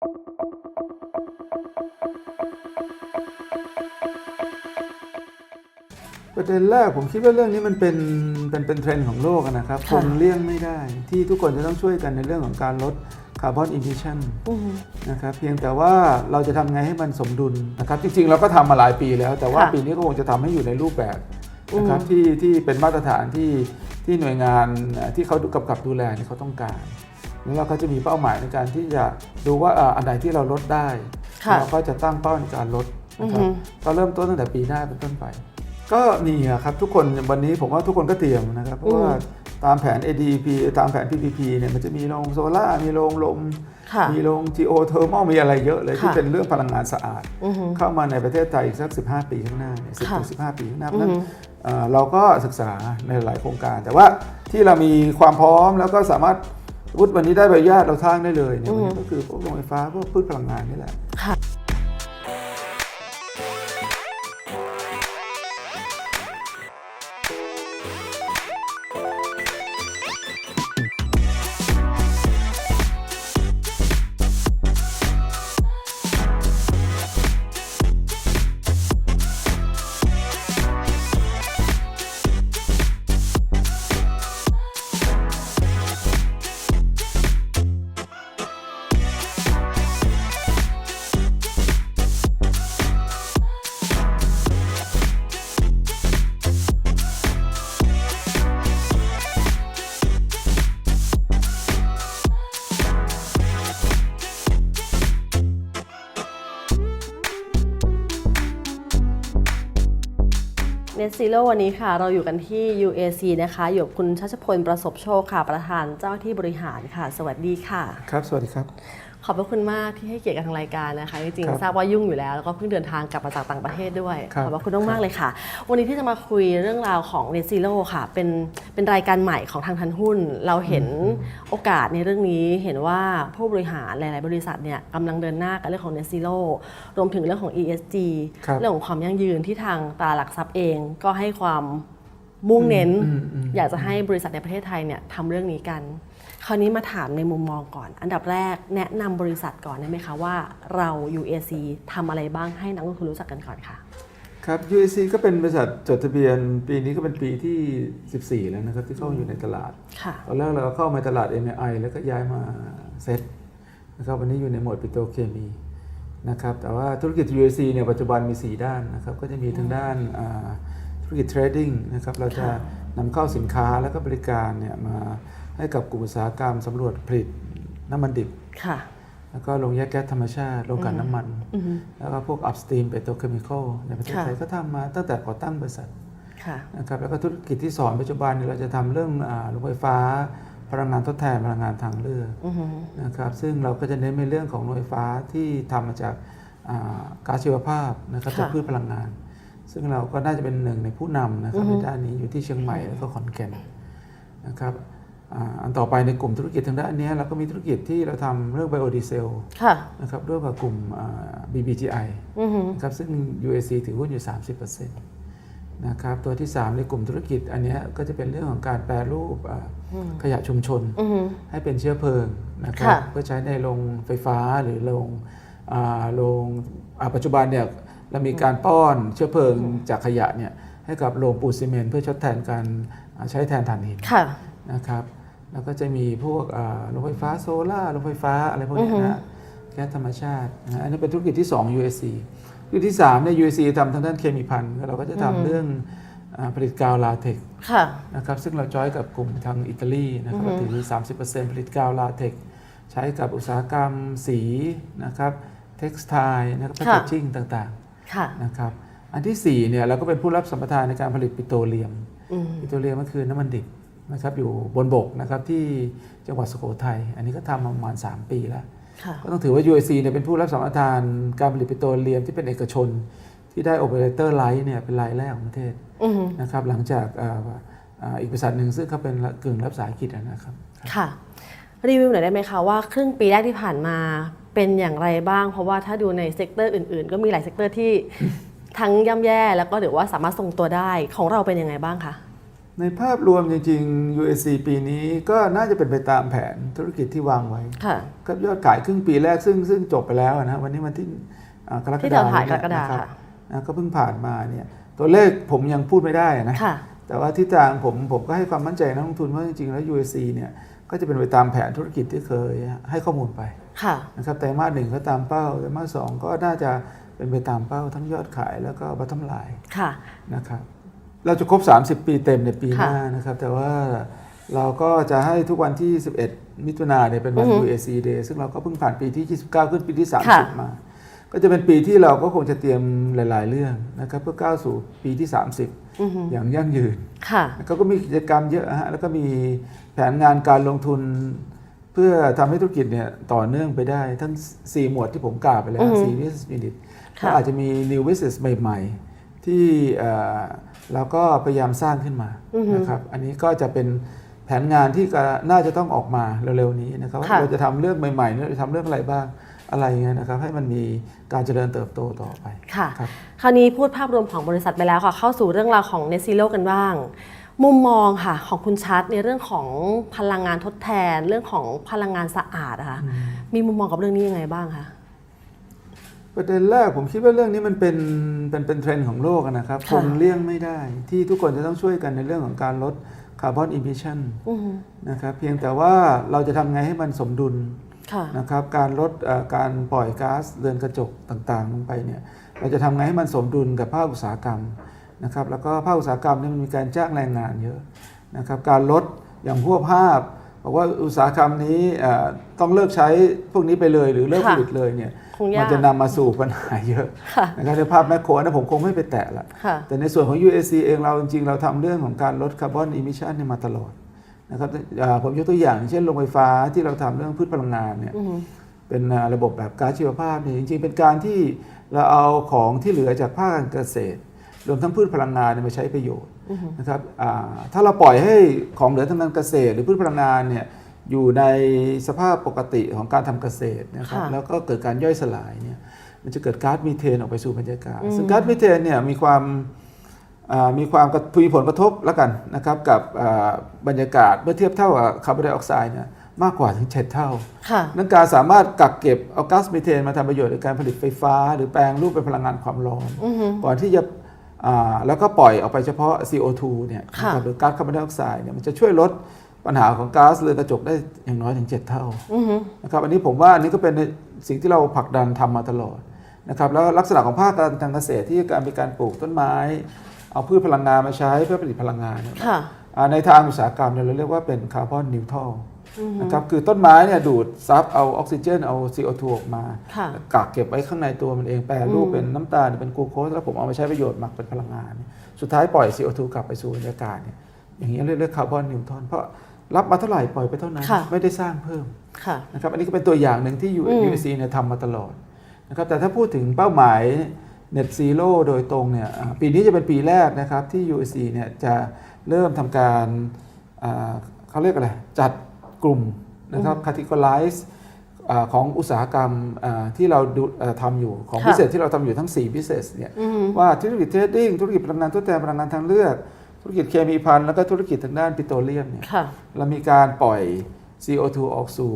ประเด็นแรกผมคิดว่าเรื่องนี้มันเป็นเป็นเป็นเทรนด์ของโลกอะนะครับคค่ะ งเลี่ยงไม่ได้ ที่ทุกคนจะต้องช่วยกันในเรื่องของการลดคาร์บอนอิมิชันอือฮึนะครับเพียงแต่ว่าเราจะทำไงให้มันสมดุลนะครับจริงๆ เราก็ทำมาหลายปีแล้ว แต่ว่าค่ะปีนี้ก็คงจะทำให้อยู่ในรูปแบบนะครับอืม ที่ที่เป็นมาตรฐานที่ที่หน่วยงานเอ่อที่เขากำกับดูแลเนี่ยเขาต้องการ แล้วเราก็จะมีเป้าหมายในการที่จะดูว่าเอ่ออันไหนที่เราลดได้ค่ะเราก็จะตั้งเป้าในการลดนะครับอือฮึก็เริ่มต้นตั้งแต่ปีหน้าเป็นต้นไป ก็นี่อะครับทุกคนวันนี้ผมว่าทุกคนก็เตรียมนะครับเพราะว่าตามแผน ADP ตามแผน PPP เนี่ยมันจะมีโรงโซล่าร์มีโรงลมค่ะมีโรง geothermal มีอะไรเยอะเลยที่ค่ะเป็นเรื่องพลังงานสะอาดอือฮึเข้ามาในประเทศไทยอีกสัก 15 ปีข้างหน้าเนี่ยสิบค่ะถึงสิบห้าปีข้างหน้าเพราะฉะนั้นอือฮึเอ่อเราก็ศึกษาในหลายโครงการ แต่ว่าที่เรามีความพร้อมแล้วก็สามารถ วุฒิวันนี้ได้ใบอนุญาตเราสร้างได้เลยเนี่ยวันนี้ก็คือพวกโรงไฟฟ้าพวกพืชพลังงานนี่แหละ ซีโ o วันนี้ค่ะ เราอยู่กันที่ UAC นะคะอยู่กับคุณชัชพลประสบโชคค่ะ ประธานเจ้าที่บริหารค่ะ สวัสดีค่ะ ครับ สวัสดีครับ ขอบพระคุณมากที่ให้เกียรติกับทางรายการนะคะ จริงครับๆทราบว่ายุ่งอยู่แล้วแล้วก็เพิ่งเดินทางกลับมาจากต่างประเทศด้วยครับขอบพระคุณมากๆเลยค่ะ วันนี้ที่จะมาคุยเรื่องราวของ Net Zero ค่ะ เป็นเป็นรายการใหม่ของทางทันหุ้น เราเห็นโอกาสในเรื่องนี้เห็นว่าผู้บริหารหลาย ๆ บริษัทเนี่ยกำลังเดินหน้ากับเรื่องของ Net Zero รวมถึงเรื่องของ ESG ครับเรื่องของความยั่งยืนที่ทางตลาดหลักทรัพย์เองก็ให้ความมุ่งเน้นอืมอืมอยากจะให้บริษัทในประเทศไทยเนี่ยทำเรื่องนี้กันค ราวนี้มาถามในมุมมองก่อน อันดับแรกแนะนำบริษัทก่อนได้ไหมคะว่าเรา UAC ทำอะไรบ้างให้นักลงทุนรู้จักกันก่อนค่ะ ครับ UAC ก็เป็นบริษัทจดทะเบียน ปีนี้ก็เป็นปีที่ 14 แล้วนะครับที่เข้าอยู่ในตลาด ค่ะ ตอนแรกเราก็เข้ามาตลาด MI แล้วก็ย้ายมาเซ็ตนะครับวันนี้อยู่ในโหมดปิโตรเคมีนะครับแต่ว่าธุรกิจ UAC เนี่ยปัจจุบันมี 4 ด้านนะครับก็จะมีทางด้านอ่าธุรกิจเทรดดิ้งนะครับเราจะค่ะนำเข้าสินค้าและก็บริการเนี่ยมา ให้กับกลุ่มอุตสาหกรรมสำรวจผลิตน้ำมันดิบ ค่ะ แล้วก็โรงแยกแก๊สธรรมชาติ โรงกลั่นน้ำมัน อือฮึ แล้วก็พวก upstream petrochemical ในประเทศค่ะ ไทยก็ทำมาตั้งแต่ก่อตั้งบริษัทค่ะ นะครับแล้วก็ธุรกิจที่สอนปัจจุบันเนี่ยเราจะทำเรื่องอาโรงไฟฟ้า พลังงานทดแทนพลังงานทางเลือก อือฮึ นะครับซึ่งเราก็จะเน้นในเรื่องของโรงไฟฟ้าที่ทำมาจากอ่าก๊าซชีวภาพนะครับจากพืชพลังงาน ซึ่งเราก็น่าจะเป็นหนึ่งในผู้นำนะครับในด้านนี้อยู่ที่เชียงใหม่แล้วก็ขอนแก่นนะครับ อ่าอันต่อไปในกลุ่มธุรกิจทางด้านเนี้ยเราก็มีธุรกิจที่เราทำเรื่องไบโอดีเซลค่ะนะครับร่วมกับกลุ่มอ่า BBGI อือฮึนะครับซึ่ง UAC ถือหุ้นอยู่ 30%นะครับตัวที่ 3 ในกลุ่มธุรกิจอันเนี้ยก็จะเป็นเรื่องของการแปรรูปอ่าขยะชุมชนอือฮึให้เป็นเชื้อเพลิงนะครับค่ะเพื่อใช้ในโรงไฟฟ้าหรือโรงอ่าโรงอ่าปัจจุบันเนี่ยเรามีการป้อนเชื้อเพลิงจากขยะเนี่ยให้กับโรงปูนซีเมนต์เพื่อชดแทนการอ่าใช้แทนถ่านหินค่ะนะครับ แล้วก็จะมีพวกอ่าโรงไฟฟ้าโซล่าร์โรงไฟฟ้าอะไรพวกเนี้ยนะฮะแก๊สธรรมชาตินะฮะอันนี้เป็นธุรกิจที่ 2 USC ธุรกิจที่3เนี่ย USC ทำทางด้านเคมีพันธุ์เราก็จะทำเรื่องอาผลิตกาวลาเทกซ์ค่ะนะครับซึ่งเราจอยกับกลุ่มทางอิตาลีนะครับเราถือมี30%ผลิตกาวลาเทกซ์ใช้กับอุตสาหกรรมสีนะครับเท็กซ์ไทนะครับแพคค่ะเกจิ้งต่างค่ะๆนะครับอันที่4เนี่ยเราก็เป็นผู้รับสัมปทานในการผลิตปิโตรเลียมอืมปิโตรเลียมก็คือน้ำมันดิบ นะครับอยู่บนบกนะครับที่จังหวัดสุโขทัยอันนี้ก็ทำมาประมาณ 3 ปีแล้วค่ะก็ต้องถือว่า UAC เนี่ยเป็นผู้รับสัมปทานการผลิตปิโตรเลียมที่เป็นเอกชน ที่ได้โอเปอเรเตอร์ไลท์เนี่ยเป็นรายแรกของประเทศอือฮึนะครับหลังจากเอ่ออ่าอีกบริษัทหนึ่งซึ่งเขาเป็นกึ่งรับสายกิจนะครับค่ะรีวิวหน่อยได้ไหมคะว่าครึ่งปีแรกที่ผ่านมาเป็นอย่างไรบ้าง เพราะว่าถ้าดูในเซกเตอร์อื่นๆ ก็มีหลายเซกเตอร์ที่ทั้งย่ำแย่แล้วก็หรือว่าสามารถทรงตัวได้ของเราเป็นยังไงบ้างคะ ในภาพรวมจริง ๆ USC ปีนี้ก็น่าจะเป็นไปตามแผนธุรกิจที่วางไว้ค่ะก็ยอดขายครึ่งปีแรกซึ่งซึ่งจบไปแล้วนะวันนี้วันที่อ่ากรกที่ฎาเราคมถ่ายกเนี่รกฎานะคค่ะบนะก็เพิ่งผ่านมาเนี่ยตัวเลขผมยังพูดไม่ได้นะค่ะแต่ว่าทิศทางผมผมก็ให้ความมั่นใจนักลงทุนว่าจริงๆแล้ว USC เนี่ยก็จะเป็นไปตามแผนธุรกิจที่เคยให้ข้อมูลไปค่ะนะครับไตรมาสหนึ่งก็ตามเป้าไตรมาสสองก็น่าจะเป็นไปตามเป้าทั้งยอดขายแล้วก็บัตทอมไลน์ค่ะนะครับ เราจะครบ 30 ปีเต็มในปีหน้านะครับ แต่ว่าเราก็จะให้ทุกวันที่ 11 มิถุนาเนี่ยเป็นวันอือฮึ UAC Day ซึ่งเราก็เพิ่งผ่านปีที่ 29 ขึ้นปีที่ค่ะ30 มา ก็จะเป็นปีที่เราก็คงจะเตรียมหลาย ๆ เรื่องนะครับเพื่อก้าวสู่ปีที่ 30อือฮึอย่างยั่งยืนค่ะเขาก็มีกิจกรรมเยอะฮะแล้วก็มีแผนงานการลงทุน เพื่อทำให้ธุรกิจเนี่ยต่อเนื่องไปได้ ทั้ง 4 หมวดที่ผมกล่าวไปแล้วอือฮึ4 business unit ค่ะก็อาจจะมี new business ใหม่ ๆ ที่ เอ่อเราก็พยายามสร้างขึ้นมานะครับอันนี้ก็จะเป็นแผนงานที่ก็น่าจะต้องออกมาเร็วๆนี้นะครับว่าค่ะเราจะทำเรื่องใหม่ๆเนี่ยเราจะทำเรื่องอะไรบ้างอะไรเงี้ยนะครับให้มันมีการเจริญเติบโตต่อไปค่ะครับคราวนี้พูดภาพรวมของบริษัทไปแล้วค่ะเข้าสู่เรื่องราวของ Net Zero กันบ้าง มุมมองค่ะของคุณชัดในเรื่องของพลังงานทดแทน เรื่องของพลังงานสะอาดอะค่ะมีมุมมองกับเรื่องนี้ยังไงบ้างคะ ประเด็นแรกผมคิดว่าเรื่องนี้มันเป็นเป็นเป็นเทรนด์ของโลกอะนะครับค่ะคงเลี่ยงไม่ได้ ที่ทุกคนจะต้องช่วยกันในเรื่องของการลดคาร์บอนอิมิชันอือฮึนะครับเพียงแต่ว่าเราจะทำไงให้มันสมดุลค่ะนะครับการลดเอ่อการปล่อยก๊าซเรือนกระจกต่างๆ ลงไปเนี่ยเราจะทำไงให้มันสมดุลกับภาคอุตสาหกรรมนะครับแล้วก็ภาคอุตสาหกรรมเนี่ยมันมีการจ้างแรงงานเยอะนะครับการลดอย่างพวกภาพ บอกว่าอุตสาหกรรมนี้เอ่อต้องเลิกใช้พวกนี้ไปเลยหรือเลิกค่ะผลิตเลยเนี่ยคงมัยากจะนำมาสู่ปัญหาเยอะค่ะนะครับในภาพแมคโครนะผมคงไม่ไปแตะละค่ะแต่ในส่วนของ UAC เองเราจริงๆ เราทำเรื่องของการลดคาร์บอนอิมิชันเนี่ยมาตลอดนะครับอ่าผมยกตัวอย่างเช่นโรงไฟฟ้าที่เราทำเรื่องพืชพลังงานเนี่ยอือฮึเป็นอ่าระบบแบบก๊าซชีวภาพเนี่ยจริงๆ เป็นการที่เราเอาของที่เหลือจากภาคการเกษตร รวมทั้งพืชพลังงานเนี่ยมาใช้ประโยชน์ นะครับอ่าถ้าเราปล่อยให้ของเหลือทางการเกษตร หรือพืชพลังงานเนี่ยอยู่ในสภาพปกติของการทำเกษตรนะครับค่ะแล้วก็เกิดการย่อยสลายเนี่ยมันจะเกิดก๊าซมีเทนออกไปสู่บรรยากาศซึ่งก๊าซมีเทนเนี่ยมีความอ่ามีความกระมีผลกระทบแล้วกันนะครับกับอ่าบรรยากาศเมื่อเทียบเท่ากับคาร์บอนไดออกไซด์เนี่ยมากกว่าถึง7เท่าค่ะนั่นการสามารถกักเก็บเอาก๊าซมีเทนมาทำประโยชน์ในการผลิตไฟฟ้า หรือแปลงรูปเป็นพลังงานความร้อนอือฮึก่อนที่จะอ่า แล้วก็ปล่อยออกไปเฉพาะ CO2 เนี่ยค่ะนะครับหรือก๊าซคาร์บอนไดออกไซด์เนี่ยมันจะช่วยลดปัญหาของก๊าซเรือนกระจกได้อย่างน้อยถึง 7 เท่าอือฮึนะครับอันนี้ผมว่าอันนี้ก็เป็นสิ่งที่เราผลักดันทำมาตลอดนะครับแล้วลักษณะของภาคการทางเกษตรที่การมีการปลูกต้นไม้ เอาพืชพลังงานมาใช้เพื่อผลิตพลังงานเนี่ยค่ะอ่าในทางอุตสาหกรรมเนี่ยเราเรียกว่าเป็นคาร์บอนนิวทรัล นะครับคือต้นไม้เนี่ยดูดซับเอาออกซิเจนเอา CO2 ออกมาค่ะกักเก็บไว้ข้างในตัวมันเองแปรรูปเป็นน้ำตาลเป็นกลูโคสแล้วผมเอามาใช้ประโยชน์หมักเป็นพลังงานสุดท้ายปล่อย CO2 กลับไปสู่บรรยากาศเนี่ยอย่างนี้ยเรียกคาร์บอนนิวทรัลเพราะรับมาเท่าไหร่ปล่อยไปเท่านั้นค่ะไม่ได้สร้างเพิ่มค่ะนะครับอันนี้ก็เป็นตัวอย่างหนึ่งที่อืม USC เนี่ยทำมาตลอดนะครับแต่ถ้าพูดถึงเป้าหมาย Net Zero โดยตรงเนี่ยอ่าปีนี้จะเป็นปีแรกนะครับที่ USC เนี่ยจะเริ่มทำการอ่าเขาเรียกอะไรจัด กลุ่มนะครับ categorize อ่าของอุตสาหกรรมอ่าที่เราดูเอ่อทำอยู่ของค่ะพิเศษที่เราทำอยู่ทั้ง 4 พิเศษเนี่ยอือฮึว่าธุรกิจเทรดดิ้งธุรกิจพลังงานทดแทนพลังงานทางเลือก ธุรกิจเคมีภัณฑ์แล้วก็ธุรกิจทางด้านปิโตรเลียมเนี่ยค่ะเรามีการปล่อย CO2 ออกสู่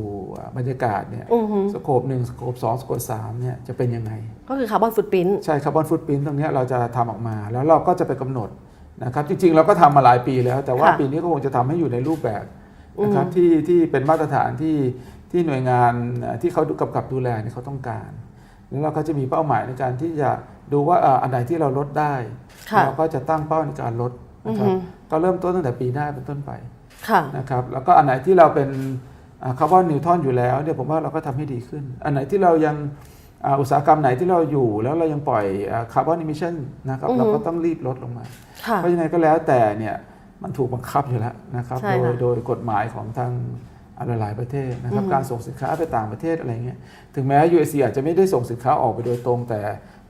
บรรยากาศเนี่ยอือฮึสโคปหนึ่งสโคปสองสโคปสามเนี่ยจะเป็นยังไง ก็คือคาร์บอนฟุตพิ้นใช่คาร์บอนฟุตพิ้นตรงเนี้ยเราจะทำออกมาแล้วเราก็จะไปกำหนดนะครับจริงๆ เราก็ทำมาหลายปีแล้ว แต่ว่าค่ะปีนี้ก็คงจะทำให้อยู่ในรูปแบบ นะครับที่ที่เป็นมาตรฐานที่ที่หน่วยงานเอ่อที่เขากำกับดูแลเนี่ยเขาต้องการ แล้วเราก็จะมีเป้าหมายในการที่จะดูว่าเอ่ออันไหนที่เราลดได้ค่ะเราก็จะตั้งเป้าในการลดนะครับอือฮึก็เริ่มต้นตั้งแต่ปีหน้าเป็นต้นไปค่ะนะครับแล้วก็อันไหนที่เราเป็นคาร์บอนนิวทรอนอยู่แล้วเนี่ยผมว่าเราก็ทำให้ดีขึ้น อันไหนที่เรายังอ่าอุตสาหกรรมไหนที่เราอยู่แล้วเรายังปล่อยคาร์บอนอิมิชันนะครับอือฮึเราก็ต้องรีบลดลงมาค่ะเพราะยังไงก็แล้วแต่เนี่ย มันถูกบังคับอยู่แล้วนะครับ ใช่โดยค่ะ โดยกฎหมายของทางหลายๆประเทศนะครับอือฮึการส่งสินค้าไปต่างประเทศอะไรเงี้ยถึงแม้ USC อาจจะไม่ได้ส่งสินค้าออกไปโดยตรง แต่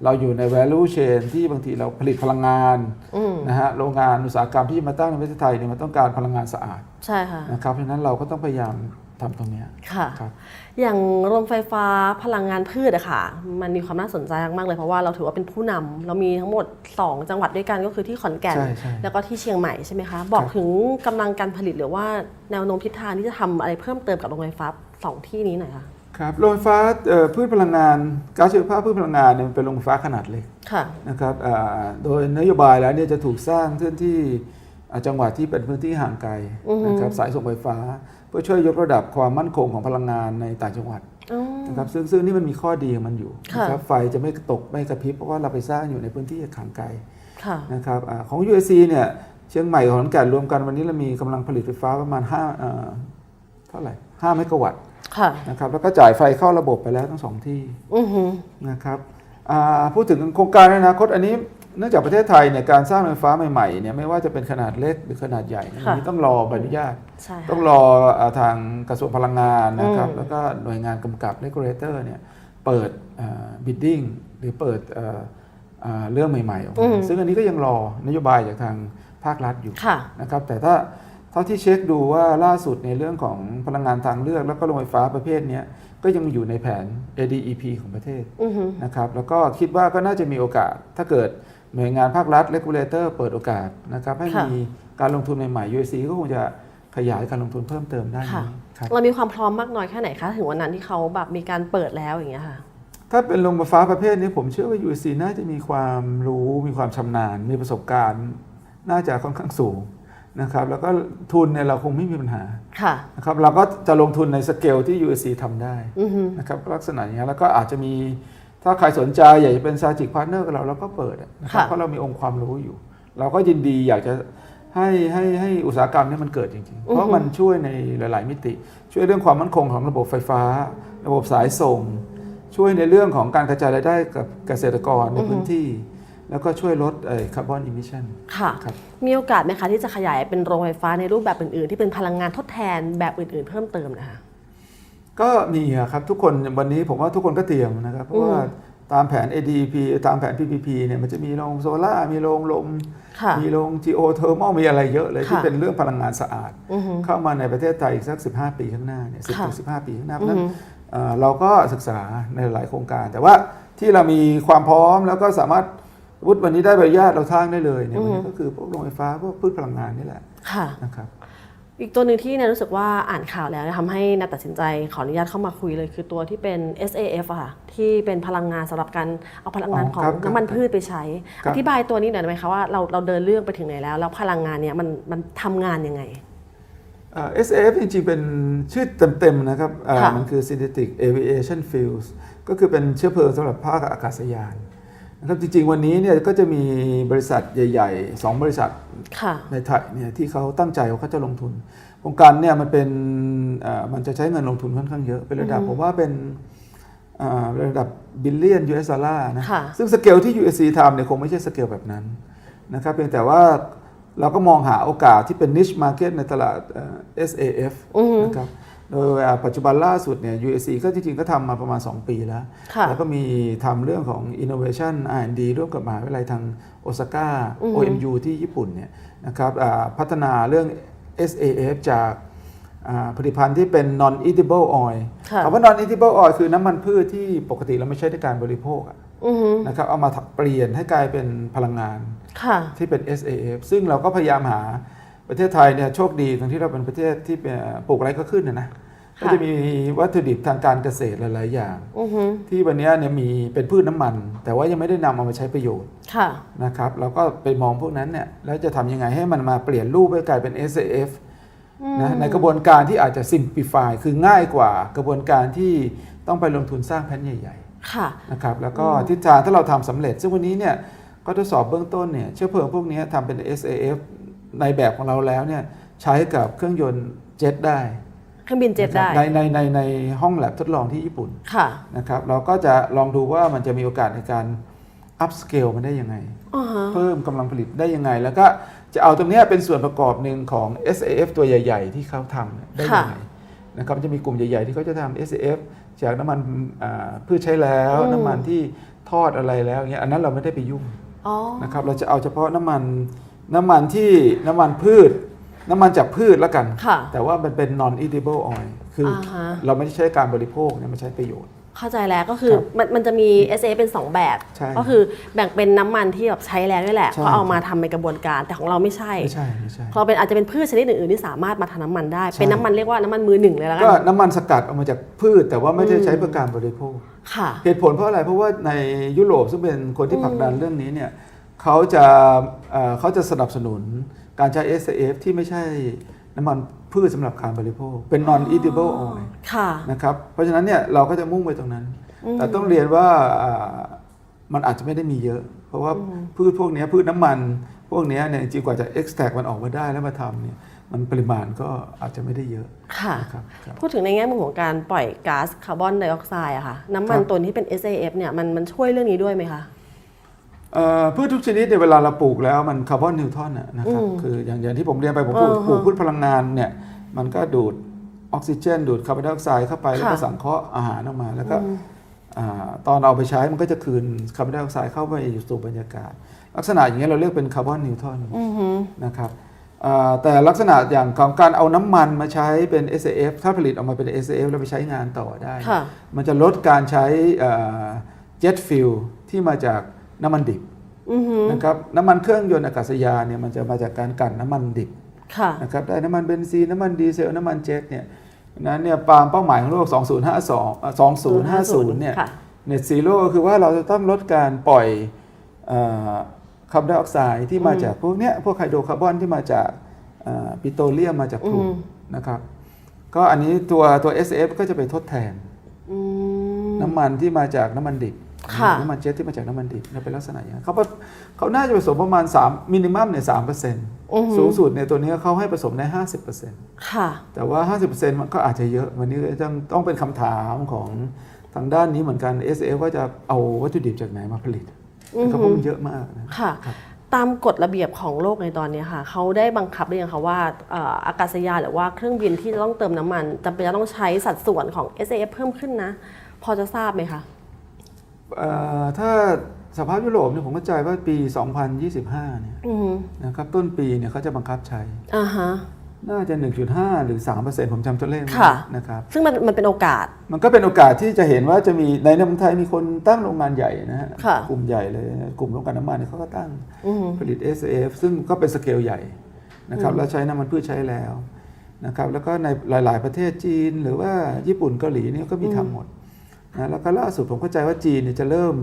เราอยู่ใน value chain ที่บางทีเราผลิตพลังงานอืมนะฮะโรงงานอุตสาหกรรมที่มาตั้งในประเทศไทยเนี่ยมันต้องการพลังงานสะอาด ใช่ค่ะ นะครับเพราะฉะนั้นเราก็ต้องพยายาม ทำตรงเนี้ยค่ะครับ อย่างโรงไฟฟ้าพลังงานพืชอะค่ะ มันมีความน่าสนใจมากๆเลยเพราะว่าเราถือว่าเป็นผู้นำเรามีทั้งหมด 2 จังหวัดด้วยกันก็คือที่ขอนแก่นใช่ใช่แล้วก็ที่เชียงใหม่ใช่ไหมคะ บอกครับถึงกำลังการผลิตหรือว่าแนวโน้มทิศทางที่จะทำอะไรเพิ่มเติมกับโรงไฟฟ้าสองที่นี้หน่อยค่ะครับโรงไฟฟ้าเอ่อพืชพลังงานก๊าซชีวภาพพืชพลังงานเนี่ยมันเป็นโรงไฟฟ้าขนาดเล็กค่ะนะครับอ่าโดยนโยบายแล้วเนี่ยจะถูกสร้างขึ้นที่อ่าจังหวัดที่เป็นพื้นที่ห่างไกลนะครับสายส่งไฟฟ้าเพื่อช่วยยกระดับความมั่นคงของพลังงานในต่างจังหวัดอ๋อนะครับซึ่งซึ่งนี่มันมีข้อดีของมันอยู่ค่ะนะครับไฟจะไม่ตกไม่กระพริบเพราะว่าเราไปสร้างอยู่ในพื้นที่ห่างไกลค่ะนะครับอาของ UAC เนี่ยเชียงใหม่กับขอนแก่นรวมกันวันนี้เรามีกำลังผลิตไฟฟ้าประมาณ5เอ่อเท่าไหร่5เมกะวัตต์ค่ะนะครับแล้วก็จ่ายไฟเข้าระบบไปแล้วทั้งสองที่อือหือนะครับอ่าพูดถึงโครงการในอนาคตอันนี้ เนื่องจากประเทศไทยเนี่ยการสร้างไฟฟ้าใหม่ๆเนี่ยไม่ว่าจะเป็นขนาดเล็กหรือขนาดใหญ่เนี่ยอันนี้ต้องรอใบอนุญาต ใช่ต้องค่ะรออาทางกระทรวงพลังงานนะครับอืมแล้วก็หน่วยงานกำกับ regulator เนี่ยเปิดบิดดิ้งหรือเปิดเอ่ออ่าเรื่องใหม่ๆออกมาซึ่งอันนี้ก็ยังรอนโยบายจากทางภาครัฐอยู่ค่ะ นะครับแต่ถ้าเท่าที่เช็คดูว่าล่าสุดในเรื่องของพลังงานทางเลือก แล้วก็โรงไฟฟ้าประเภทเนี้ยก็ยังอยู่ในแผน ADEP ของประเทศ อือหือ นะครับแล้วก็คิดว่าก็น่าจะมีโอกาสถ้าเกิด หน่วยงานภาครัฐ regulator เปิดโอกาสนะครับให้ค่ะมีการลงทุนใหม่ๆ USC ก็คงจะขยายการลงทุนเพิ่มเติมได้านค่ะนี้ครับเรามีความพร้อมมากน้อยแค่ไหนคะถึงวันนั้นที่เขาแบบมีการเปิดแล้วอย่างเงี้ยค่ะถ้าเป็นโรงไฟฟ้าประเภทนี้ผมเชื่อว่า USC น่าจะมีความรู้มีความชำนาญ มีประสบการณ์ น่าจะค่อนข้างสูงนะครับแล้วก็ทุนเนี่ยเราคงไม่มีปัญหาค่ะนะครับเราก็จะลงทุนในสเกลที่ USC ทำได้อือหือนะครับลักษณะอย่างนี้ยแล้วก็อาจจะมี ถ้าใครสนใจอยากจะเป็นซาจิกพาร์ทเนอร์กับเราเราก็เปิดอะนะครับค่ะเพราะเรามีองค์ความรู้อยู่ เราก็ยินดีอยากจะให้ให้ให้อุตสาหกรรมเนี้มันเกิดจริงๆ เพราะมันช่วยในหลาย ๆ มิติ ช่วยเรื่องความมั่นคงของระบบไฟฟ้า ระบบสายส่ง ช่วยในเรื่องของการกระจายรายได้กับเกษตรกรในพื้นที่ แล้วก็ช่วยลดคาร์บอนอิมิชันค่ะครับมีโอกาสไหมคะที่จะขยายเป็นโรงไฟฟ้าในรูปแบบอื่น ๆ ที่เป็นพลังงานทดแทนแบบอื่น ๆ เพิ่มเติมนะคะ ก็มีอะครับทุกคนวันนี้ผมว่าทุกคนก็เตรียมนะครับ เพราะว่าตามแผน ADP ตามแผน PPP เนี่ยมันจะมีโรงโซล่าร์มีโรงลมค่ะมีโรง geothermal มีอะไรเยอะเลยค่ะที่เป็นเรื่องพลังงานสะอาดอือหือเข้ามาในประเทศไทยอีกสัก 15 ปีข้างหน้าเนี่ยสิบค่ะถึงสิบห้าปีข้างหน้า เพราะฉะนั้นอือฮึเอ่อเราก็ศึกษาในหลายโครงการ แต่ว่าที่เรามีความพร้อมแล้วก็สามารถวุฒิวันนี้ได้ใบอนุญาตเราทางได้เลยเนี่ยวันนี้ก็คือพวกโรงไฟฟ้าพวกพืชพลังงานนี่แหละค่ะนะครับ อีกตัวหนึ่งที่เนยรู้สึกว่าอ่านข่าวแล้วเนี่ยทำให้นาตัดสินใจขออนุญาตเข้ามาคุยเลย คือตัวที่เป็น SAF อะค่ะที่เป็นพลังงานสำหรับการเอาพลังงานอ๋อของครับน้ำมันพืชไปใช้ครัอบธิบายตัวนี้หน่อยได้ไหมคะว่าเราเราเดินเรื่องไปถึงไหนแล้ว แล้วพลังงานเนี่ยมันมันทำงานยังไง เอ่อ SAF จริงๆ เป็นชื่อเต็ม ๆ นะครับเอ่อค่ะ มันคือ Synthetic Aviation Fuels ก็คือเป็นเชื้อเพลิงสำหรับภาคอากาศยาน นะครับจริงๆ วันนี้เนี่ยก็จะมีบริษัทใหญ่ๆ 2 บริษัทค่ะในไทยเนี่ยที่เขาตั้งใจว่าเขาจะลงทุนโครงการเนี่ยมันเป็นเอ่อมันจะใช้เงินลงทุนค่อนข้างเยอะ เป็นระดับผมว่าเป็นเอ่อระดับบิลเลียน US ดอลลาร์นะค่ะซึ่งสเกลที่ USC ทำเนี่ยคงไม่ใช่สเกลแบบนั้นนะครับเพียงแต่ว่าเราก็มองหาโอกาสที่เป็น niche market ในตลาดเอ่อ SAF อือฮึนะครับ โดยอ่าปัจจุบันล่าสุดเนี่ย USC ก็จริงๆก็ทำมาประมาณ 2 ปีแล้วค่ะแล้วก็มีทำเรื่องของ innovation R&D ร่วมกับมหาวิทยาลัยทางโอซาก้าอือฮึ OMU ที่ญี่ปุ่นเนี่ยนะครับอ่าพัฒนาเรื่อง SAF จากอ่าผลิตภัณฑ์ที่เป็น non eatable oil ค่ะคำว่า non eatable oil คือน้ำมันพืชที่ปกติเราไม่ใช้ในการบริโภคอะอือหือนะครับเอามาเปลี่ยนให้กลายเป็นพลังงานค่ะที่เป็น SAF ซึ่งเราก็พยายามหา ประเทศไทยเนี่ยโชคดีตรงที่เราเป็นประเทศที่เป็นปลูกอะไรก็ขึ้นนะนะค่ะก็จะมีวัตถุดิบทางการเกษตรหลาย ๆ อย่างอือหือที่วันนี้เนี่ยมีเป็นพืชน้ำมัน แต่ว่ายังไม่ได้นำเอามาใช้ประโยชน์ค่ะนะครับเราก็ไปมองพวกนั้นเนี่ยแล้วจะทำยังไงให้มันมาเปลี่ยนรูปให้กลายเป็น SAF นะในกระบวนการที่อาจจะ simplify คือง่ายกว่ากระบวนการที่ต้องไปลงทุนสร้างแผ่นใหญ่ๆค่ะนะครับแล้วก็ทิศทางถ้าเราทำสำเร็จ ซึ่งวันนี้เนี่ยก็ทดสอบเบื้องต้นเนี่ยเชื้อเพลิงพวกนี้ทำเป็น SAF ในแบบของเราแล้วเนี่ยใช้กับเครื่องยนต์เจ็ตได้เครื่องบินเจ็ตได้ในในในในห้องแลบทดลองที่ญี่ปุ่นค่ะนะครับเราก็จะลองดูว่ามันจะมีโอกาสในการ up scale มันได้ยังไงอ่าฮะเพิ่มกำลังผลิตได้ยังไง แล้วก็จะเอาตรงเนี้ยเป็นส่วนประกอบหนึ่งของ SAF ตัวใหญ่ ๆ ที่เขาทำเนี่ยได้ยังไงนะครับจะมีกลุ่มใหญ่ ๆ ที่เขาจะทำ SAF จากน้ำมันอ่าพืชใช้แล้วอืมน้ำมันที่ทอดอะไรแล้วเงี้ยอันนั้นเราไม่ได้ไปยุ่งอ๋อนะครับเราจะเอาเฉพาะน้ำมัน น้ำมันที่น้ำมันพืช น้ำมันจากพืชแล้วกัน ค่ะแต่ว่ามันเป็น non eatable oil คืออาฮะ เราไม่ได้ใช้การบริโภคเนี่ยมาใช้ประโยชน์ เข้าใจแล้วก็คือครับมันมันจะมี SA เป็น 2 แบบ ใช่ก็คือแบ่งเป็นน้ำมันที่แบบใช้แล้วนี่แหละใช่ ก็เอามาทำในกระบวนการแต่ของเราไม่ใช่ไม่ใช่ไม่ใช่ เราเป็นอาจจะเป็นพืชชนิดอื่นๆที่สามารถมาทำน้ำมันได้ ใช่ เป็นน้ำมันเรียกว่าน้ำมันมือหนึ่งเลยแล้วกัก็นน้ำมันสกัดออกมาจากพืช แต่ว่าไม่ได้ใช้เพื่อการบริโภค ค่ะ เหตุผลเพราะอะไรเพราะว่าในยุโรปซึ่งเป็นคนที่ผลักดันเรื่องนี้เนี่ย เขาจะเอ่อเขาจะสนับสนุนการใช้ SAF ที่ไม่ใช่น้ำมันพืชสำหรับการบริโภค เป็น non edible oil ค่ะนะครับเพราะฉะนั้นเนี่ยเราก็จะมุ่งไปตรงนั้น แต่ต้องเรียนว่าอ่ามันอาจจะไม่ได้มีเยอะ เพราะว่าพืชพวกเนี้ยพืชน้ำมัน พวกเนี้ยเนี่ยจริงๆกว่าจะ extract มันออกมาได้แล้วมาทำเนี่ยมันปริมาณก็อาจจะไม่ได้เยอะ ค่ะนะครับครับพูดถึงในแง่มุมของการปล่อยก๊าซคาร์บอนไดออกไซด์อะค่ะ น้ำมันครับตัวที่เป็น SAF เนี่ยมันมันช่วยเรื่องนี้ด้วยไหมคะเอ่อ พืชทุกชนิดเนี่ยเวลาเราปลูกแล้วมันคาร์บอนนิวทรอนน่ะนะครับอืมคืออย่างอย่างที่ผมเรียนไปผมปลูกอ่าฮะปลูกพืชพลังงานเนี่ยมันก็ดูดออกซิเจน ดูดคาร์บอนไดออกไซด์เข้าไปแล้วก็ค่ะสังเคราะห์อาหารออกมาแล้วก็อ่าตอนเอาไปใช้มันก็จะคืนคาร์บอนไดออกไซด์เข้าไปอยู่สู่บรรยากาศ ลักษณะอย่างนี้ยเราเรียกเป็นคาร์บอนนิวทรอนอือหือนะครับอ่าแต่ลักษณะอย่างของการเอาน้ำมันมาใช้เป็น SAF ถ้าผลิตออกมาเป็น SAF แล้วไปใช้งานต่อได้ค่ะมันจะลดการใช้เจ็ตฟิลที่มาจาก น้ำมันดิบอือหือนะครับน้ำมันเครื่องยนต์อากาศยานเนี่ยมันจะมาจากการกลั่นน้ำมันดิบค่ะนะครับได้น้ำมันเบนซีนน้ำมันดีเซลน้ำมันเจ็ตเนี่ยเพราะฉะนั้นเนี่ยปาล์มเป้าหมายของโลก 2052อะ2050เนี่ยค่ะเน็ตซีโร่คือว่าเราจะต้องลดการปล่อยเอ่อคาร์บอนไดออกไซด์ที่มาจากพวกเนี้ยพวกไฮโดรคาร์บอนที่มาจากเอ่อปิโตรเลียมมาจากพลุอืมนะครับก็อันนี้ตัวตัว SF ก็จะไปทดแทนอืมน้ำมันที่มาจากน้ำมันดิบค่ะ น้ำมันเจ็ตที่มาจากน้ำมันดิบเนี่ยเป็นลักษณะอย่างนั้นเขาเขาน่าจะผสมประมาณ3มินิมัมเนี่ยสามเปอร์เซ็นต์อือหือสูงสุดเนี่ยตัวนี้เขาให้ผสมได้50%ค่ะแต่ว่า50%มันก็อาจจะเยอะวันนี้ก็ต้องต้องเป็นคำถามของทางด้านนี้เหมือนกัน SF ว่าจะเอาวัตถุดิบจากไหนมาผลิตนะครับเพราะมันเยอะมากนะค่ะครับตามกฎระเบียบของโลกในตอนนี้ค่ะเขาได้บังคับหรือยังคะว่าเอ่ออากาศยานหรือว่าเครื่องบินที่จะต้องเติมน้ำมันจำเป็นจะต้องใช้สัดส่วนของ SAF เพิ่มขึ้นนะ พอจะทราบไหมคะเอ่อ ถ้าสภาพยุโรปเนี่ยผมเข้าใจว่าปี 2025 เนี่ยอืมนะครับต้นปีเนี่ยเขาจะบังคับใช้อ่าฮะน่าจะ 1.5 หรือ 3%ผมจำตัวเลขไม่ค่ะได้นะครับ ซึ่งมันมันเป็นโอกาส มันก็เป็นโอกาสที่จะเห็นว่าจะมีในเมืองไทยมีคนตั้งโรงงานใหญ่นะฮะค่ะกลุ่มใหญ่เลยนะกลุ่มโรงกลั่นน้ำมันเนี่ยเขาก็ตั้งอืมผลิต SAF ซึ่งก็เป็นสเกลใหญ่นะครับแล้วใช้น้ำมันพืชใช้แล้วนะครับแล้วก็ในหลาย ๆ ประเทศจีนหรือว่าญี่ปุ่นเกาหลีเนี่ยก็มีทำหมด นะแล้วก็ล่าสุดผมเข้าใจว่าจีนเนี่ยจะเริ่ม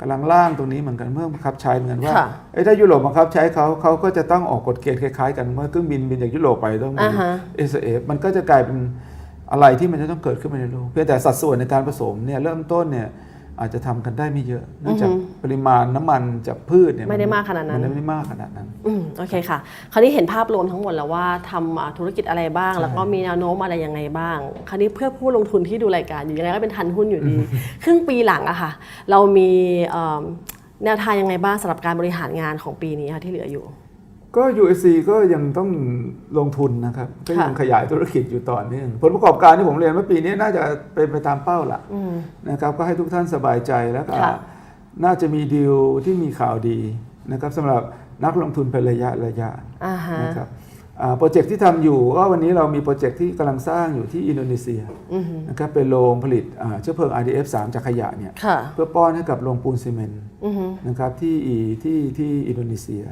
กำลังร่างตรงนี้เหมือนกันเพื่อบังคับใช้เหมือนกันว่าค่ะเอ้ยถ้ายุโรปบังคับใช้เขาเขาก็จะต้องออกกฎเกณฑ์คล้ายๆกันว่าเครื่องบินบินจากยุโรปไปต้องมีอ่าฮะ SAF มันก็จะกลายเป็นอะไรที่มันจะต้องเกิดขึ้นมาในโลกเพียงแต่สัดส่วนในการผสมเนี่ยเริ่มต้นเนี่ย อาจจะทำกันได้ไม่เยอะเนื่องจากปริมาณน้ำมันจากพืชเนี่ยไม่ได้มากขนาดนั้นมันไม่ได้มากขนาดนั้นอืมโอเคค่ะ คราวนี้เห็นภาพรวมทั้งหมดแล้วว่าทำอ่าธุรกิจอะไรบ้างใช่แล้วก็มีแนวโน้มอะไรยังไงบ้าง คราวนี้เพื่อผู้ลงทุนที่ดูรายการอยู่ยังไงก็เป็นทันหุ้นอยู่ดี ครึ่งปีหลังอะค่ะ เรามีเอิ่มแนวทางยังไงบ้างสำหรับการบริหารงานของปีนี้ค่ะที่เหลืออยู่ ก็ USC ก็ยังต้องลงทุนนะครับ ก็ยังค่ะขยายธุรกิจอยู่ต่อเนื่องผลประกอบการที่ผมเรียนว่าปีนี้น่าจะเป็นไปตามเป้าละนะครับ ก็ให้ทุกท่านสบายใจแล้วก็ค่ะน่าจะมีดีลที่มีข่าวดีนะครับสำหรับนักลงทุนเป็นระยะระยะอ่าฮะนะครับอ่าโปรเจกต์ที่ทำอยู่ก็วันนี้เรามีโปรเจกต์ที่กำลังสร้างอยู่ที่อินโดนีเซียนะครับเป็นโรงผลิตอ่าเชื้อเพลิง RDF 3 จากขยะเนี่ยค่ะเพื่อป้อนให้กับโรงปูนซีเมนต์อือฮึนะครับที่ที่ที่อินโดนีเซีย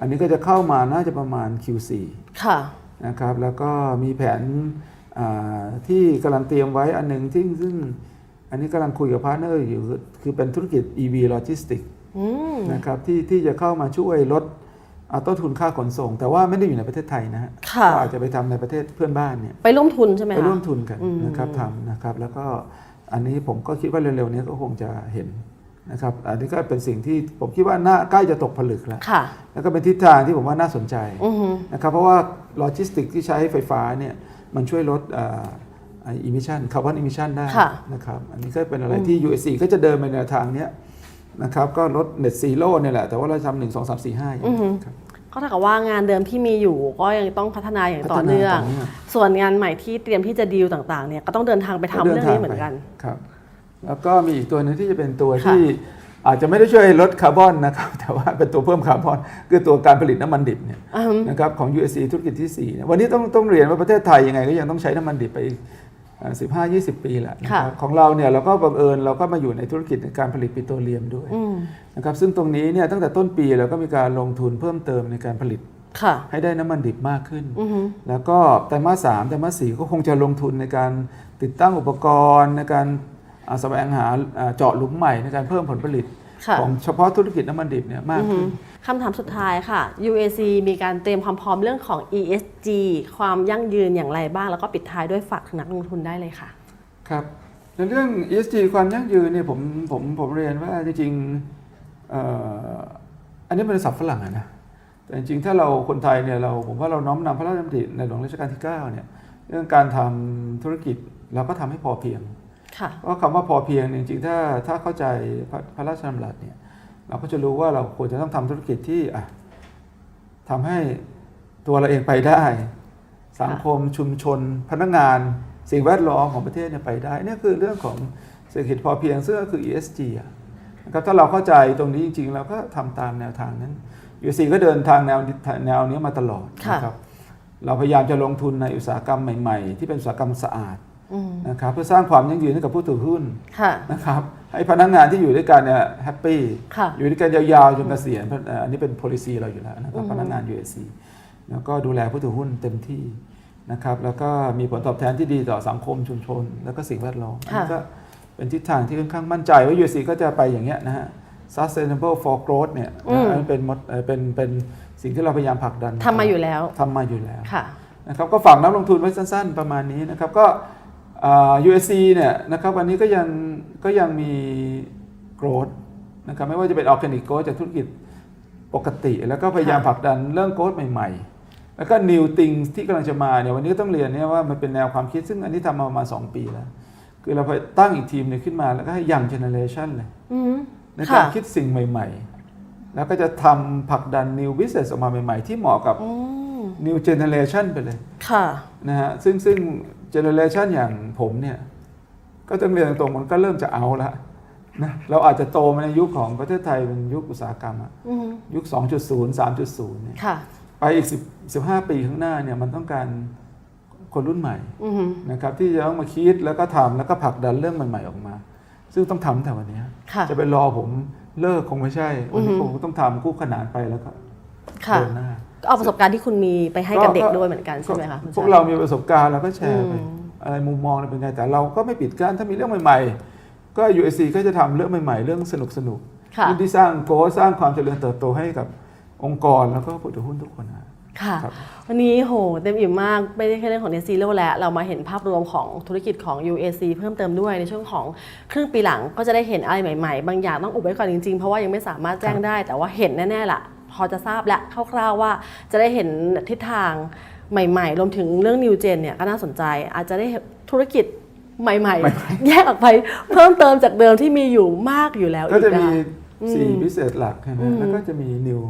อันนี้ก็จะเข้ามาน่าจะประมาณ Q4 ค่ะนะครับแล้วก็มีแผนอ่าที่กำลังเตรียมไว้อันหนึ่งที่ซึ่งอันนี้กำลังคุยกับพาร์ทเนอร์อยู่คือคือเป็นธุรกิจ EV Logistics อืมนะครับที่ที่จะเข้ามาช่วยลดอ่าต้นทุนค่าขนส่ง แต่ว่าไม่ได้อยู่ในประเทศไทยนะฮะค่ะก็อาจจะไปทำในประเทศเพื่อนบ้านเนี่ยไปร่วมทุนใช่ไหมไปคะร่วมทุนกันอืมนะครับทำนะครับ แล้วก็อันนี้ผมก็คิดว่าเร็วๆนี้ก็คงจะเห็น นะครับอันนี้ก็เป็นสิ่งที่ผมคิดว่าน่าใกล้จะตกผลึกแล้วค่ะแล้วก็เป็นทิศทางที่ผมว่าน่าสนใจอือฮึนะครับเพราะว่าโลจิสติกที่ใช้ไฟฟ้าเนี่ยมันช่วยลดอิมิชันคาร์บอนอิมิชันได้ค่ะนะครับอันนี้ก็เป็นอะไรที่ USC ก็จะเดินไปในแนวทางเนี้ยนะครับก็ลดเน็ตซีโร่เนี่ยแหละ แต่ว่าเราทำหนึ่งสองสามสี่ห้าอย่างนี้ครับก็เท่ากับว่างานเดิมที่มีอยู่ก็ยังต้องพัฒนาอย่างต่อเนื่องพัฒนาต่อเนื่องส่วนงานใหม่ที่เตรียมที่จะดีลต่างๆเนี่ยก็ต้องเดินทางไปทำเรื่องนี้เหมือนกันครับ แล้วก็มีอีกตัวหนึงที่จะเป็นตัวค่ะที่อาจจะไม่ได้ช่วยลดคาร์บอนนะครับแต่ว่าเป็นตัวเพิ่มคาร์บอน คือตัวการผลิตน้ำมันดิบเนี่ยอือฮึนะครับของ USC ธุรกิจที่4เนี่ยวันนี้ต้องต้องเรียนว่าประเทศไทยยังไงก็ยังต้องใช้น้ำมันดิบไปสิบห้ายี่สิบปีแหละนะค่ะครับของเราเนี่ยเราก็บังเอิญเราก็มาอยู่ในธุรกิจในการผลิตปิโตรเลียมด้วยอืมนะครับซึ่งตรงนี้เนี่ยตั้งแต่ต้นปีเราก็มีการลงทุนเพิ่มเติมในการผลิตค่ะให้ได้น้ำมันดิบมากขึ้นอือฮึแล้วก็ไตรมาสสามไตรมาสสี่ก็คงจะลงทุนในการติดตั้งอุปกรณ์ในการอ่า แสวงหาอ่าเจาะหลุมใหม่ในการเพิ่มผลผลิตค่ะของเฉพาะธุรกิจน้ำมันดิบเนี่ยมากอือฮึขึ้นคำถามสุดท้ายค่ะ UAC มีการเตรียมความพร้อมเรื่องของ ESG ความยั่งยืนอย่างไรบ้าง แล้วก็ปิดท้ายด้วยฝากถึงนักลงทุนได้เลยค่ะ ครับ ในเรื่อง ESG ความยั่งยืนเนี่ยผมผมผมเรียนว่าจริงๆเอ่ออันนี้เป็นศัพท์ฝรั่งอะนะ แต่จริงๆ ถ้าเราคนไทยเนี่ยเราผมว่าเราน้อมนำพระราชดำริในหลวงรัชกาลที่ 9 เนี่ยเรื่องการทำธุรกิจเราก็ทำให้พอเพียง ค่ะเพราะคำว่าพอเพียงจริงๆถ้าถ้าเข้าใจพระพระราชดำรัสเนี่ยเราก็จะรู้ว่าเราควรจะต้องทำธุรกิจที่อะทำให้ตัวเราเองไปได้ สังคมชุมชน พนักงาน สิ่งแวดล้อมของประเทศเนี่ยไปได้เนี่ยคือเรื่องของเศรษฐกิจพอเพียงซึ่งก็คือ ESG นะครับถ้าเราเข้าใจตรงนี้จริงๆเราก็ทำตามแนวทางนั้น UC ก็เดินทางแนวแนวนี้มาตลอดค่ะนะครับเราพยายามจะลงทุนในอุตสาหกรรมใหม่ ๆ ที่เป็นอุตสาหกรรมสะอาด นะครับเพื่อสร้างความยั่งยืนให้กับผู้ถือหุ้นค่ะนะครับให้พนักงานที่อยู่ด้วยกันเนี่ยแฮปปี้ค่ะอยู่ด้วยกันยาวๆจนเกษียณเพราะเอ่ออันนี้เป็น policy เราอยู่แล้วนะครับพนักงาน USC แล้วก็ดูแลผู้ถือหุ้นเต็มที่นะครับแล้วก็มีผลตอบแทนที่ดีต่อสังคมชุมชน แล้วก็สิ่งแวดล้อมอันนี้ค่ะก็เป็นทิศทางที่ค่อนข้างมั่นใจว่า USC ก็จะไปอย่างเงี้ยนะฮะ sustainable for growth เนี่ยนะอันนั้นเป็นมดเอ่อเป็นเป็นสิ่งที่เราพยายามผลักดันทำมาอยู่แล้วทำมาอยู่แล้วค่ะนะครับก็ฝากนักลงทุนไว้สั้น ๆ ประมาณนี้นะครับก็อ่า USC เนี่ยนะครับวันนี้ก็ยังก็ยังมี growth นะครับไม่ว่าจะเป็น organic growth จากธุรกิจปกติ แล้วก็พยายามค่ะผลักดันเรื่อง growth ใหม่ ๆ แล้วก็ new things ที่กำลังจะมาเนี่ยวันนี้ก็ต้องเรียนเนี่ยว่ามันเป็นแนวความคิดซึ่งอันนี้ทำมาประมาณ2ปีแล้ว คือเราไปตั้งอีกทีมหนึงขึ้นมาแล้วก็ให้ young generation เลยอืมในการค่ะคิดสิ่งใหม่ ๆ แล้วก็จะทำผลักดัน new business ออกมาใหม่ ๆ ที่เหมาะกับ อืม new generation ไปเลยค่ะนะฮะซึ่งซึ่งเจเนอเรชันอย่างผมเนี่ย ก็ต้องเรียนตรงๆมันก็เริ่มจะเอาละนะเราอาจจะโตมาในยุคของประเทศไทยเป็นยุคอุตสาหกรรมอะอืมยุค 2.0 3.0เนี่ยค่ะไปอีก10 15 ปีข้างหน้าเนี่ยมันต้องการคนรุ่นใหม่อืมนะครับที่จะต้องมาคิดแล้วก็ทำแล้วก็ผลักดันเรื่องใหม่ๆออกมา ซึ่งต้องทำแต่วันเนี้ยค่ะจะไปรอผมเลิกคงไม่ใช่วันนี้อือฮึผมต้องทำคู่ขนานไปแล้วก็ค่ะเดินหน้าก็ เอาประสบการณ์ที่คุณมีไปให้กับเด็กด้วยเหมือนกันใช่ไหมคะคุณพวกชยเรามีประสบการณ์เราก็แชร์ไปอืมอะไรมุมมองเราเป็นไงแต่เราก็ไม่ปิดกั้นถ้ามีเรื่องใหม่ ๆ ก็ USC ก็จะทำเรื่องใหม่ ๆ เรื่องสนุกสนุกๆค่ะเรื่องที่สร้างโกสร้างความเจริญเติบโตให้กับองค์กรแล้วก็ผู้ถือหุ้นทุกคนนะค่ะครับวันนี้โหเต็มอิ่มมาก ไม่ได้แค่เรื่องของ Net Zero แล้วเรามาเห็นภาพรวมของธุรกิจของ UAC เพิ่มเติมด้วยในช่วงของครึ่งปีหลังก็จะได้เห็นอะไรใหม่ๆ บางอย่างต้องอุบไว้ก่อนจริงๆ เพราะว่ายังไม่สามารถแจ้งได้แต่ว่าเห็นแน่ๆล่ะ พอจะทราบแล้วคร่าวๆว่าจะได้เห็นทิศทางใหม่ ๆ รวมถึงเรื่อง New Gen เนี่ยก็น่าสนใจ อาจจะได้เห็นธุรกิจใหม่ ๆ แยกออกไปเพิ่มเติมจากเดิมที่มีอยู่มากอยู่แล้วก็อีกจะนะมีคะสี่พิเศษหลักใช่ไหมแล้วก็จะมีนิว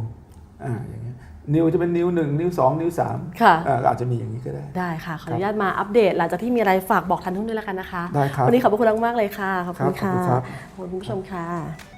อ่าอย่างเงี้ยนิวจะเป็นนิวหนึ่งนิวสองนิวสามค่ะอ่าอาจจะมีอย่างนี้ก็ได้ ได้ค่ะ ขออนุญาตมาอัปเดต หลังจากที่มีอะไรฝากบอกทันทุนด้วยแล้วกันนะคะ ได้ครับ วันนี้ขอบพระคุณมากๆเลยค่ะ ขอบคุณครับขอบค่ะคุณครับขอบคุณผู้ชมค่ะ